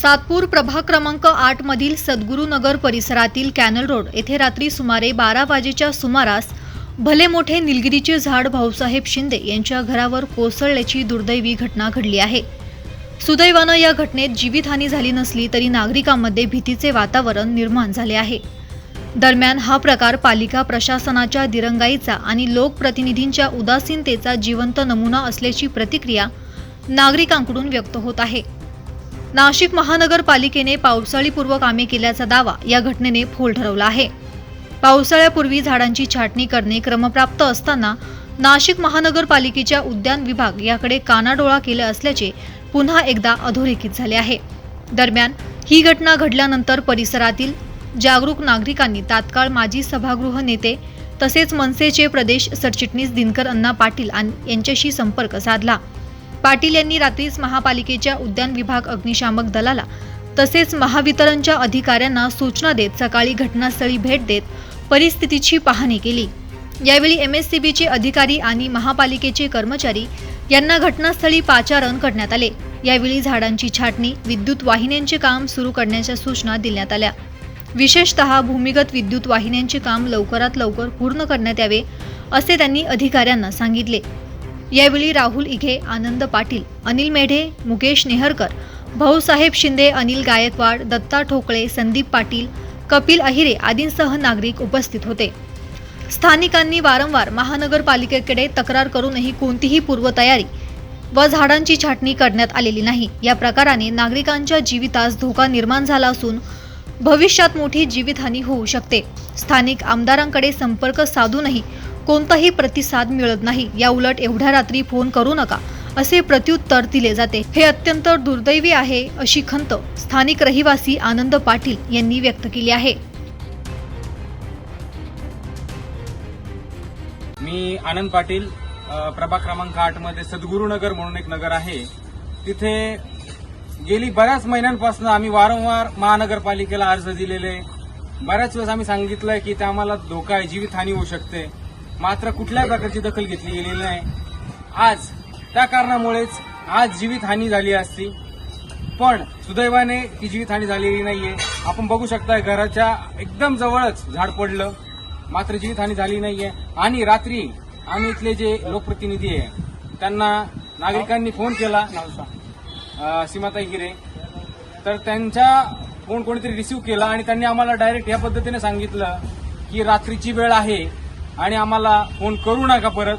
सातपूर प्रभाग क्रमांक आठ मधील सद्गुरुनगर परिसरातील कॅनल रोड येथे रात्री सुमारे बारा वाजेच्या सुमारास भले मोठे निलगिरीचे झाड भाऊसाहेब शिंदे यांच्या घरावर कोसळल्याची दुर्दैवी घटना घडली आहे. सुदैवानं या घटनेत जीवितहानी झाली नसली तरी नागरिकांमध्ये भीतीचे वातावरण निर्माण झाले आहे. दरम्यान हा प्रकार पालिका प्रशासनाच्या दिरंगाईचा आणि लोकप्रतिनिधींच्या उदासीनतेचा जिवंत नमुना असल्याची प्रतिक्रिया नागरिकांकडून व्यक्त होत आहे. नाशिक महानगरपालिकेने पावसाळीपूर्व कामे केल्याचा दावा या घटनेने फोल ठरवला आहे. पावसाळ्यापूर्वी झाडांची छाटणी करणे क्रमप्राप्त असताना नाशिक महानगरपालिकेच्या उद्यान विभाग याकडे कानाडोळा केला असल्याचे पुन्हा एकदा अधोरेखित झाले आहे. दरम्यान ही घटना घडल्यानंतर परिसरातील जागरूक नागरिकांनी तात्काळ माजी सभागृह नेते तसेच मनसेचे प्रदेश सरचिटणीस दिनकर अण्णा पाटील यांच्याशी संपर्क साधला. पाटील यांनी रात्रीच महापालिकेच्या उद्यान विभाग अग्निशामक दलाला तसेच महावितरणच्या अधिकाऱ्यांना सूचना देत सकाळी घटनास्थळी भेट देत परिस्थितीची पाहणी केली. यावेळी एम एस सी बीचे अधिकारी आणि महापालिकेचे कर्मचारी यांना घटनास्थळी पाचारण करण्यात आले. यावेळी झाडांची छाटणी विद्युत वाहिन्यांचे काम सुरू करण्याच्या सूचना देण्यात आल्या. विशेषतः भूमिगत विद्युत वाहिन्यांचे काम लवकरात लवकर पूर्ण करण्यात यावे असे त्यांनी अधिकाऱ्यांना सांगितले. यावेळी राहुल इघे आनंद पाटील अनिल मेढे मुकेश नेहरकर भाऊसाहेब शिंदे अनिल गायकवाड दत्ता ठोकळे संदीप पाटील कपिल अहिरे आदींसह नागरिक उपस्थित होते. स्थानिकांनी वारंवार महानगरपालिकेकडे तक्रार करूनही कोणतीही पूर्वतयारी व झाडांची छाटणी करण्यात आलेली नाही. या प्रकाराने नागरिकांच्या जीवितास धोका निर्माण झाला असून भविष्यात मोठी जीवितहानी होऊ शकते. स्थानिक आमदारांकडे संपर्क साधूनही कोणताही प्रतिसाद मिळत नाही. या उलट एवढ्या रात्री फोन करू नका असे प्रत्युत्तर दिले जाते. हे अत्यंत दुर्दैवी आहे अशी खंत स्थानिक रहिवासी आनंद पाटील यांनी व्यक्त केली आहे. मी आनंद पाटील प्रभाग क्रमांक आठमध्ये सद्गुरुनगर म्हणून एक नगर आहे. तिथे गेली बऱ्याच महिन्यांपासून आम्ही वारंवार महानगरपालिकेला अर्ज दिलेले. बऱ्याच वेळेस आम्ही सांगितलंय की ते आम्हाला धोका आहे जीवितहानी होऊ शकते. मात्र कुठल्याही प्रकारची दखल घेतली गेलेली नाही. आज त्या कारणामुळेच आज जीवितहानी झाली असती. पण सुदैवाने ती जीवितहानी झालेली नाहीये. आपण बघू शकता घराच्या एकदम जवळच झाड पडलं. मात्र जीवितहानी झाली नाहीये. आणि रात्री आम्ही इथले जे लोकप्रतिनिधी आहे त्यांना नागरिकांनी फोन केला. सीमाताई हिरे. तर त्यांचा फोन कोणीतरी रिसिव्ह केला आणि त्यांनी आम्हाला डायरेक्ट या पद्धतीने सांगितलं की रात्रीची वेळ आहे. आणि आम्हाला फोन करू नका परत.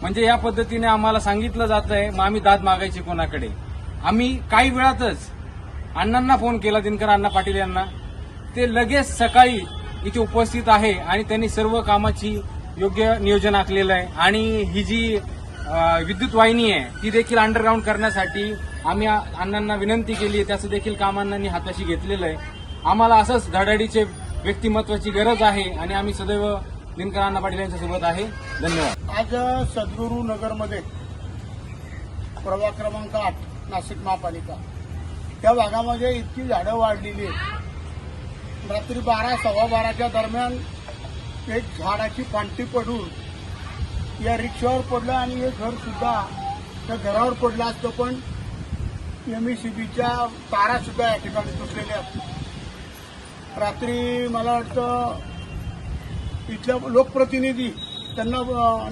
म्हणजे या पद्धतीने आम्हाला सांगितलं जात आहे मग आम्ही दाद मागायची कोणाकडे? आम्ही काही वेळातच अण्णांना फोन केला दिनकर अण्णा पाटील यांना. ते लगेच सकाळी इथे उपस्थित आहे आणि त्यांनी सर्व कामाची योग्य नियोजन आखलेलं आहे. आणि ही जी विद्युत वाहिनी आहे ती देखील अंडरग्राऊंड करण्यासाठी आम्ही अण्णांना विनंती केली आहे. त्याचं देखील काम अण्णांनी हाताशी घेतलेलं आहे. आम्हाला असंच धडाडीचे व्यक्तिमत्वाची गरज आहे आणि आम्ही सदैव दिनकर अण्णा पाटील यांच्यासोबत आहे. धन्यवाद. आज सद्गुरू नगरमध्ये प्रभाग क्रमांक आठ नाशिक महापालिका. त्या भागामध्ये इतकी झाडं वाढलेली आहेत. रात्री बारा सव्वा बाराच्या दरम्यान एक झाडाची फांटी पडून या रिक्षावर पडलं आणि हे घर सुद्धा त्या घरावर पडलं असतं पण एम ई सी बीच्या तारा सुद्धा या ठिकाणी तुटलेल्या रात्री मला वाटतं इथल्या लोकप्रतिनिधी त्यांना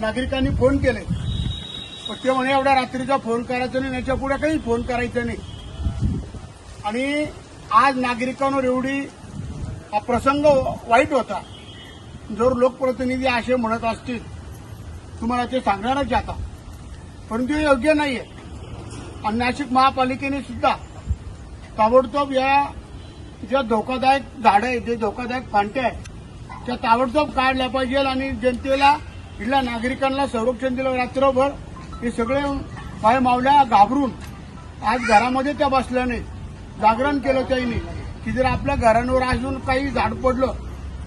नागरिकांनी फोन केले. पण ते म्हणे एवढ्या रात्रीचा फोन करायचा नाही याच्यापुढे काही फोन करायचा नाही. आणि आज नागरिकांवर एवढी हा प्रसंग वाईट होता. जर लोकप्रतिनिधी असे म्हणत असतील तुम्हाला ते सांगणारच आता. परंतु हे योग्य नाहीये. आणि नाशिक महापालिकेने सुद्धा ताबडतोब या ज्या धोकादायक झाडं आहेत जे धोकादायक फांट्या आहेत त्या ताबडतोब काढल्या पाहिजे आणि जनतेला इथल्या नागरिकांना संरक्षण दिलं. रात्रभर हे सगळे पाय मावल्या घाबरून आज घरामध्ये त्या बसल्या नाही जागरण केलं त्यांनी की जर आपल्या घरांवर अजून काही झाड पडलं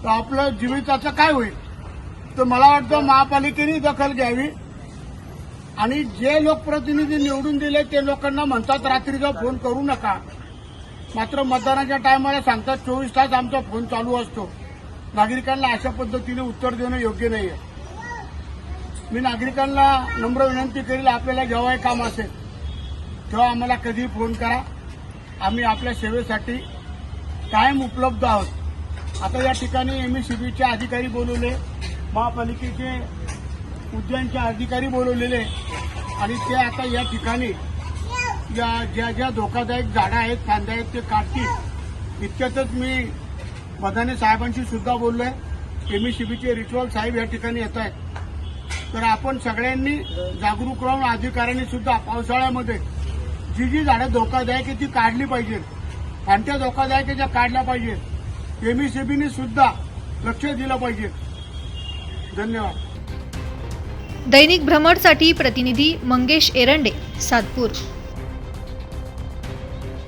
तर आपलं जीविताचं काय होईल? तर मला वाटतं महापालिकेने दखल घ्यावी. आणि जे लोकप्रतिनिधी निवडून दिले ते लोकांना म्हणतात रात्रीचा फोन करू नका. मात्र मतदानाच्या टायमाला सांगतात चोवीस तास आमचा फोन चालू असतो. नागरिकांना अशा पद्धतीने उत्तर देणं योग्य नाहीये. मी नागरिकांना नम्र विनंती करेल आपल्याला जेव्हाही काम असेल तेव्हा आम्हाला कधीही फोन करा. आम्ही आपल्या सेवेसाठी कायम उपलब्ध आहोत. आता या ठिकाणी एम अधिकारी बोलवले महापालिकेचे उद्यानचे अधिकारी बोलवलेले आणि ते आता या ठिकाणी या ज्या ज्या धोकादायक झाडं आहेत फांद्या आहेत ते काढतील. इतक्यातच मी मदाने साहेबांशी सुद्धा बोललोय. एम एस रिच्युअल साहेब या ठिकाणी येत आहेत. तर आपण सगळ्यांनी जागरूक राहून अधिकाऱ्यांनी सुद्धा पावसाळ्यामध्ये जी जी झाडं धोकादायक आहे ती काढली पाहिजेत त्या धोकादायक आहे त्या काढल्या पाहिजेत एमईसीबीने सुद्धा लक्ष दिलं पाहिजे. धन्यवाद. दैनिक भ्रमणसाठी प्रतिनिधी मंगेश एरंडे सातपूर.